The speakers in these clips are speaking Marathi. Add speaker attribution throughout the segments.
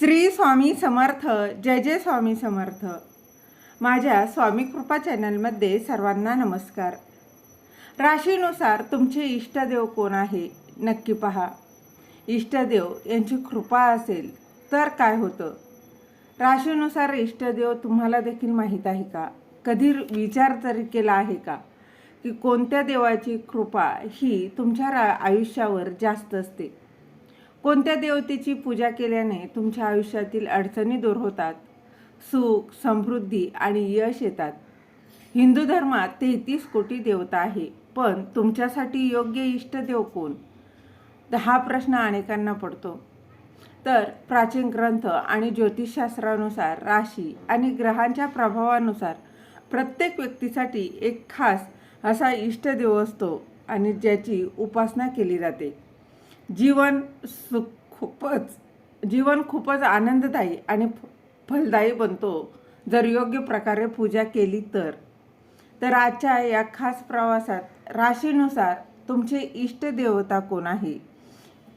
Speaker 1: श्री स्वामी समर्थ जय जय स्वामी समर्थ. माझ्या स्वामी कृपा चॅनलमध्ये सर्वांना नमस्कार. राशीनुसार तुमचे इष्टदेव कोण आहे नक्की पहा. इष्टदेव यांची कृपा असेल तर काय होतं? राशीनुसार इष्टदेव तुम्हाला देखील माहीत आहे का? कधी विचार तरी केला आहे का? की कोणत्या देवाची कृपा ही तुमच्या रा आयुष्यावर जास्त असते? कोणत्या देवतेची पूजा केल्याने तुमच्या आयुष्यातील अडचणी दूर होतात? सुख समृद्धी आणि यश येतात. हिंदू धर्मात तेहतीस कोटी देवता आहे पण तुमच्यासाठी योग्य इष्टदेव कोण? हा प्रश्न अनेकांना पडतो. तर प्राचीन ग्रंथ आणि ज्योतिषशास्त्रानुसार राशी आणि ग्रहांच्या प्रभावानुसार प्रत्येक व्यक्तीसाठी एक खास असा इष्टदेव असतो आणि ज्याची उपासना केली जाते. जीवन सुख खूपच जीवन खूपच आनंददायी आणि फ- फलदायी बनतो जर योग्य प्रकारे पूजा केली तर. तर आजच्या या खास प्रवासात राशीनुसार तुमचे इष्ट देवता कोण आहे?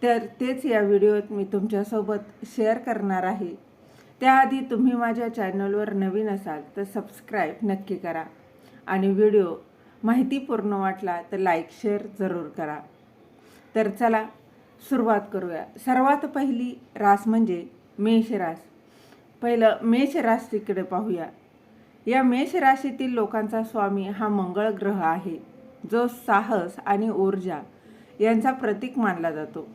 Speaker 1: तर तेच या व्हिडिओत मी तुमच्यासोबत शेअर करणार आहे. त्याआधी तुम्ही माझ्या चॅनलवर नवीन असाल तर सबस्क्राईब नक्की करा आणि व्हिडिओ माहितीपूर्ण वाटला तर लाईक शेअर जरूर करा. तर चला सुरुवात करूया. सर्वात पहिली रास म्हणजे मेषरास. पहिलं मेषरास तिकडे पाहूया. या मेष राशीतील लोकांचा स्वामी हा मंगळ ग्रह आहे. जो साहस आणि ऊर्जा यांचा प्रतीक मानला जातो.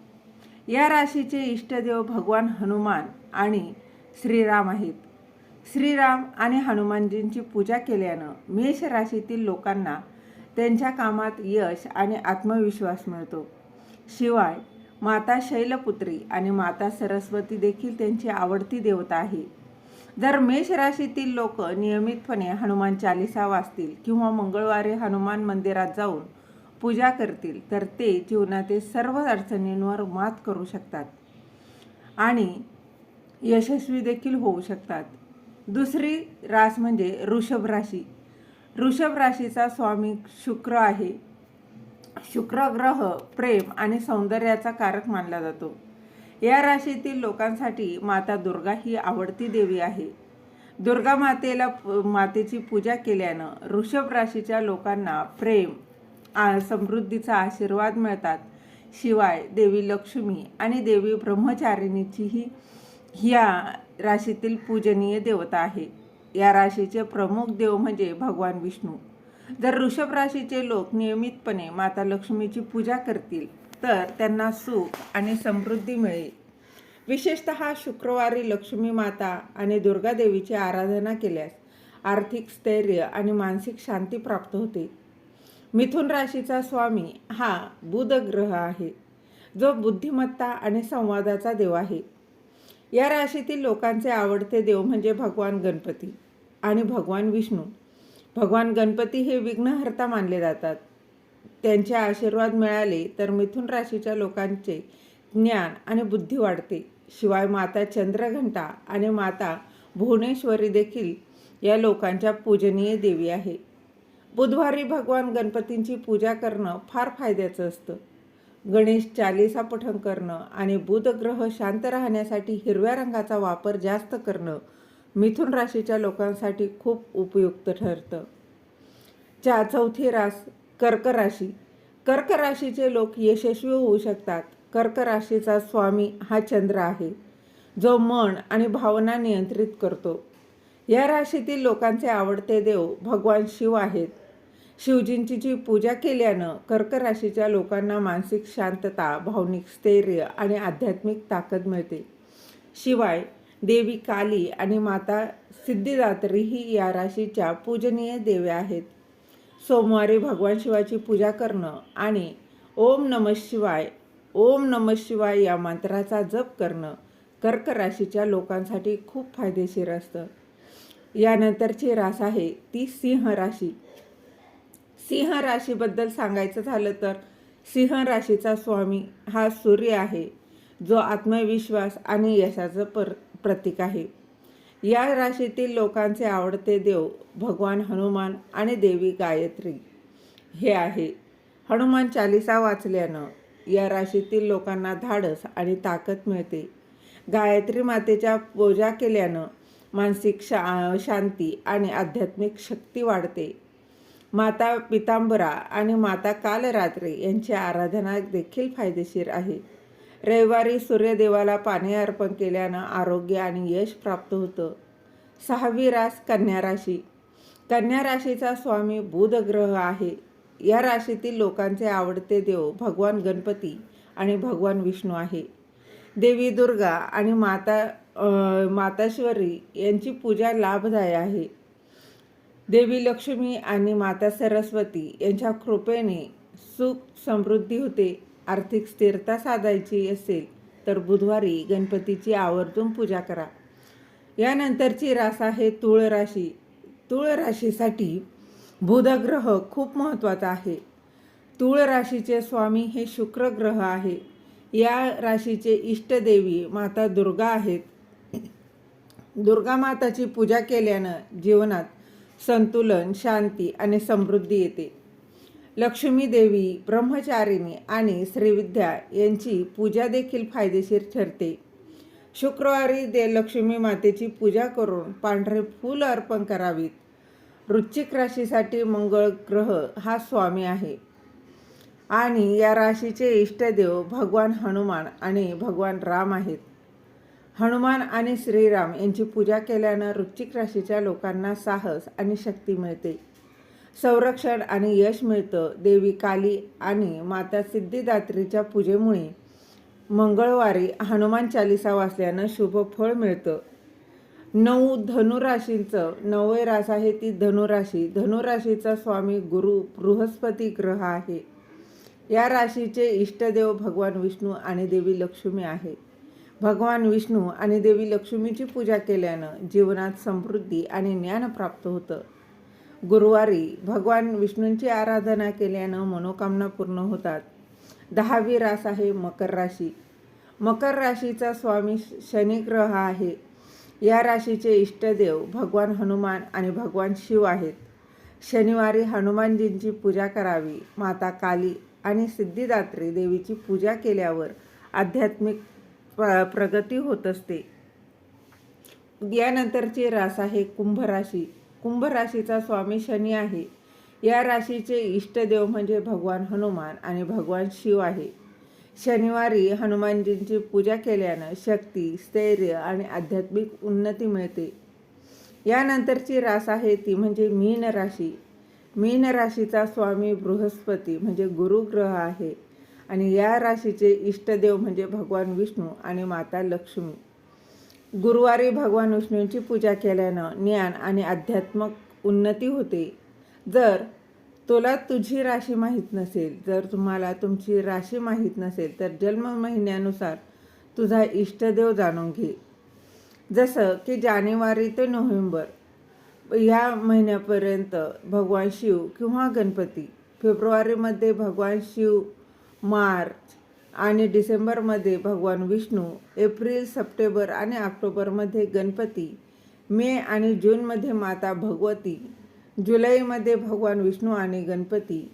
Speaker 1: या राशीचे इष्टदेव भगवान हनुमान आणि श्रीराम आहेत. श्रीराम आणि हनुमानजींची पूजा केल्यानं मेष राशीतील लोकांना त्यांच्या कामात यश आणि आत्मविश्वास मिळतो. शिवाय माता शैलपुत्री आणि माता सरस्वती देखील त्यांची आवडती देवता आहे. जर मेष राशीतील लोक नियमितपणे हनुमान चालिसा वाचतील किंवा मंगळवारी हनुमान मंदिरात जाऊन पूजा करतील तर ते जीवनातील सर्व अडचणींवर मात करू शकतात आणि यशस्वी देखील होऊ शकतात. दुसरी रास म्हणजे ऋषभ राशी. ऋषभ राशीचा स्वामी शुक्र आहे. शुक्र ग्रह प्रेम आणि सौंदर्याचा कारक मानला जातो. या राशीतील लोकांसाठी माता दुर्गा ही आवडती देवी आहे. दुर्गा मातेला मातेची पूजा केल्यानं ऋषभ राशीच्या लोकांना प्रेम आ- समृद्धीचा आशीर्वाद मिळतात. शिवाय देवी लक्ष्मी आणि देवी ब्रह्मचारिणीचीही ह्या राशीतील पूजनीय देवता आहे. या राशीचे प्रमुख देव म्हणजे भगवान विष्णू. जर वृषभ राशीचे लोक नियमितपणे माता लक्ष्मीची पूजा करतील तर त्यांना सुख आणि समृद्धी मिळेल. विशेषत शुक्रवारी लक्ष्मी माता आणि दुर्गादेवीची आराधना केल्यास आर्थिक स्थैर्य आणि मानसिक शांती प्राप्त होते. मिथुन राशीचा स्वामी हा बुध ग्रह आहे जो बुद्धिमत्ता आणि संवादाचा देव आहे. या राशीतील लोकांचे आवडते देव म्हणजे भगवान गणपती आणि भगवान विष्णू. भगवान गणपती हे विघ्नहर्ता मानले जातात. त्यांचे आशीर्वाद मिळाले तर मिथुन राशीच्या लोकांचे ज्ञान आणि बुद्धी वाढते. शिवाय माता चंद्रघंटा आणि माता भुवनेश्वरी देखील या लोकांच्या पूजनीय देवी आहे. बुधवारी भगवान गणपतींची पूजा करणं फार फायद्याचं असतं. गणेश चालिसा पठण करणं आणि बुधग्रह शांत राहण्यासाठी हिरव्या रंगाचा वापर जास्त करणं मिथुन राशीच्या लोकांसाठी खूप उपयुक्त ठरतं. चा चौथी रास कर्क राशी. कर्क राशीचे लोक यशस्वी होऊ शकतात. कर्क राशीचा स्वामी हा चंद्र आहे. जो मन आणि भावना नियंत्रित करतो. या राशीतील लोकांचे आवडते देव भगवान शिव आहेत. शिवजींची पूजा केल्यानं कर्क राशीच्या लोकांना मानसिक शांतता भावनिक स्थैर्य आणि आध्यात्मिक ताकद मिळते. शिवाय देवी काली आणि माता सिद्धिदात्री ही या राशीच्या पूजनीय देव्या आहेत. सोमवारी भगवान शिवाची पूजा करणं आणि ओम नम शिवाय ओम नम शिवाय या मंत्राचा जप करणं कर्क राशीच्या लोकांसाठी खूप फायदेशीर असतं. यानंतरची रास आहे ती सिंह राशी. सिंह राशीबद्दल सांगायचं झालं तर सिंह राशीचा स्वामी हा सूर्य आहे जो आत्मविश्वास आणि यशाचं पर प्रतीक आहे. या राशीतील लोकांचे आवडते देव भगवान हनुमान आणि देवी गायत्री हे आहे. हनुमान चालिसा वाचल्यानं या राशीतील लोकांना धाडस आणि ताकद मिळते. गायत्री मातेच्या पूजा केल्यानं मानसिक शा शांती आणि आध्यात्मिक शक्ती वाढते. माता पितांबरा आणि माता कालरात्री यांची आराधना देखील फायदेशीर आहे. रविवारी सूर्यदेवाला पाणी अर्पण केल्यानं आरोग्य आणि यश प्राप्त होतं. सहावी रास कन्या राशी. कन्या राशीचा स्वामी बुध ग्रह आहे. या राशीतील लोकांचे आवडते देव भगवान गणपती आणि भगवान विष्णू आहे. देवी दुर्गा आणि माता माताश्वरी यांची पूजा लाभदायी आहे. देवी लक्ष्मी आणि माता सरस्वती यांच्या कृपेने सुख समृद्धी होते. आर्थिक स्थिरता साधायची असेल तर बुधवारी गणपतीची आवर्जून पूजा करा. यानंतरची रास आहे तुळ राशी. तुळ राशीसाठी बुधग्रह खूप महत्त्वाचा आहे. तुळ राशीचे स्वामी हे शुक्र ग्रह आहे. या राशीचे इष्टदेवी माता दुर्गा आहेत. दुर्गा माताची पूजा केल्यानं जीवनात संतुलन शांती आणि समृद्धी येते. लक्ष्मी देवी ब्रह्मचारिणी आणि श्रीविद्या यांची पूजा देखील फायदेशीर ठरते. शुक्रवारी दे लक्ष्मी मातेची पूजा करून पांढरे फूल अर्पण करावीत. वृश्चिक राशीसाठी मंगळ ग्रह हा स्वामी आहे. आणि या राशीचे इष्टदेव भगवान हनुमान आणि भगवान राम आहेत. हनुमान आणि श्रीराम यांची पूजा केल्यानं वृश्चिक राशीच्या लोकांना साहस आणि शक्ती मिळते. संरक्षण आणि यश मिळतं. देवी काली आणि माता सिद्धिदात्रीच्या पूजेमुळे मंगळवारी हनुमान चालिसा वाचल्यानं शुभ फळ मिळतं. नऊ धनुराशींचं नववे रास आहे ती धनुराशी. धनुराशीचा स्वामी गुरु बृहस्पती ग्रह आहे. या राशीचे इष्टदेव भगवान विष्णू आणि देवी लक्ष्मी आहे. भगवान विष्णू आणि देवी लक्ष्मीची पूजा केल्यानं जीवनात समृद्धी आणि ज्ञान प्राप्त होतं. गुरुवारी भगवान विष्णूंची आराधना केल्यानं मनोकामना पूर्ण होतात. दहावी रास आहे मकर राशी. मकर राशीचा स्वामी शनिग्रह आहे. या राशीचे इष्टदेव भगवान हनुमान आणि भगवान शिव आहेत. शनिवारी हनुमानजींची पूजा करावी माता काली आणि सिद्धिदात्री देवीची पूजा केल्यावर आध्यात्मिक प्र प्रगती होत असते. यानंतरची रास आहे कुंभ राशी कुंभ राशीचा स्वामी शनी आहे. या राशीचे इष्टदेव म्हणजे भगवान हनुमान आणि भगवान शिव आहे. शनिवारी हनुमानजींची पूजा केल्यानं शक्ती स्थैर्य आणि आध्यात्मिक उन्नती मिळते. यानंतरची रास आहे ती म्हणजे मीन राशी. मीन राशीचा स्वामी बृहस्पती म्हणजे गुरुग्रह आहे. आणि या राशीचे इष्टदेव म्हणजे भगवान विष्णू आणि माता लक्ष्मी. गुरुवारी भगवान विष्णूंची पूजा केल्यानं ज्ञान आणि आध्यात्मिक उन्नती होते. जर तुला तुझी राशी माहीत नसेल जर तुम्हाला तुमची राशी माहीत नसेल तर जन्म महिन्यानुसार तुझा इष्टदेव जाणून घे. जसं की जानेवारी ते नोव्हेंबर ह्या महिन्यापर्यंत भगवान शिव किंवा गणपती. फेब्रुवारीमध्ये भगवान शिव मार्च आणि डिसेंबरमध्ये भगवान विष्णू एप्रिल सप्टेंबर आणि ऑक्टोबरमध्ये गणपती मे आणि जूनमध्ये माता भगवती जुलैमध्ये भगवान विष्णू आणि गणपती.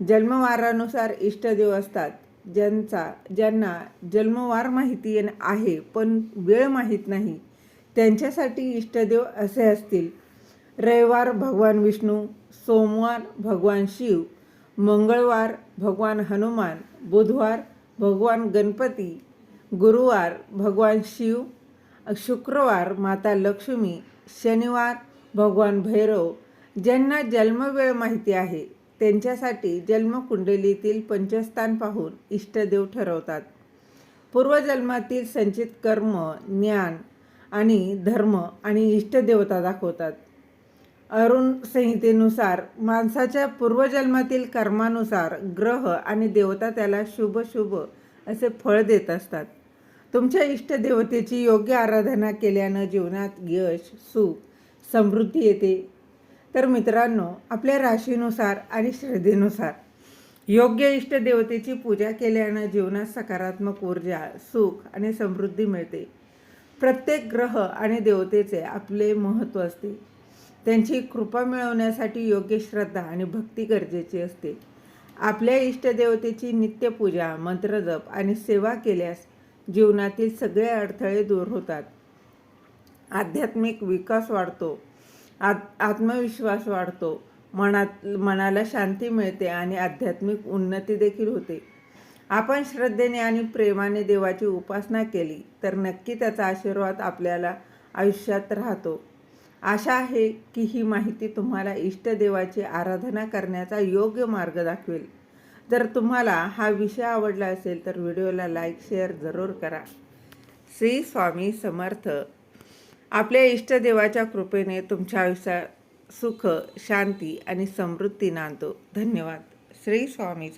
Speaker 1: जन्मवारानुसार इष्टदेव असतात ज्यांचा ज्यांना जन्मवार माहिती आहे पण वेळ माहीत नाही. त्यांच्यासाठी इष्टदेव असे असतील. रविवार भगवान विष्णू सोमवार भगवान शिव मंगळवार भगवान हनुमान बुधवार भगवान गणपती गुरुवार भगवान शिव शुक्रवार माता लक्ष्मी शनिवार भगवान भैरव. ज्यांना जन्मवेळ माहिती आहे त्यांच्यासाठी जन्मकुंडलीतील पंचस्थान पाहून इष्टदेव ठरवतात. पूर्वजन्मातील संचित कर्म ज्ञान आणि धर्म आणि इष्टदेवता दाखवतात. अरुण संहितेनुसार माणसाच्या पूर्वजन्मातील कर्मानुसार ग्रह आणि देवता त्याला शुभ शुभ असे फळ देत असतात. तुमच्या इष्टदेवतेची योग्य आराधना केल्यानं जीवनात यश सुख समृद्धी येते. तर मित्रांनो आपल्या राशीनुसार आणि श्रद्धेनुसार योग्य इष्टदेवतेची पूजा केल्यानं जीवनात सकारात्मक ऊर्जा सुख आणि समृद्धी मिळते. प्रत्येक ग्रह आणि देवतेचे आपले महत्त्व असते. त्यांची कृपा मिळवण्यासाठी योग्य श्रद्धा आणि भक्ती गरजेची असते. आपल्या इष्टदेवतेची नित्यपूजा मंत्रजप आणि सेवा केल्यास जीवनातील सगळे अडथळे दूर होतात. आध्यात्मिक विकास वाढतो. आत आत्मविश्वास वाढतो. मनात मनाला शांती मिळते आणि आध्यात्मिक उन्नती देखील होते. आपण श्रद्धेने आणि प्रेमाने देवाची उपासना केली तर नक्की त्याचा आशीर्वाद आपल्याला आयुष्यात राहतो. आशा आहे की ही माहिती तुम्हाला इष्टदेवाची आराधना करण्याचा योग्य मार्ग दाखवेल. जर तुम्हाला हा विषय आवडला असेल तर व्हिडिओला लाईक शेअर जरूर करा. श्री स्वामी समर्थ. आपल्या इष्टदेवाच्या कृपेने तुमच्या आयुष्यात सुख शांती आणि समृद्धी नांदतो. धन्यवाद. श्री स्वामी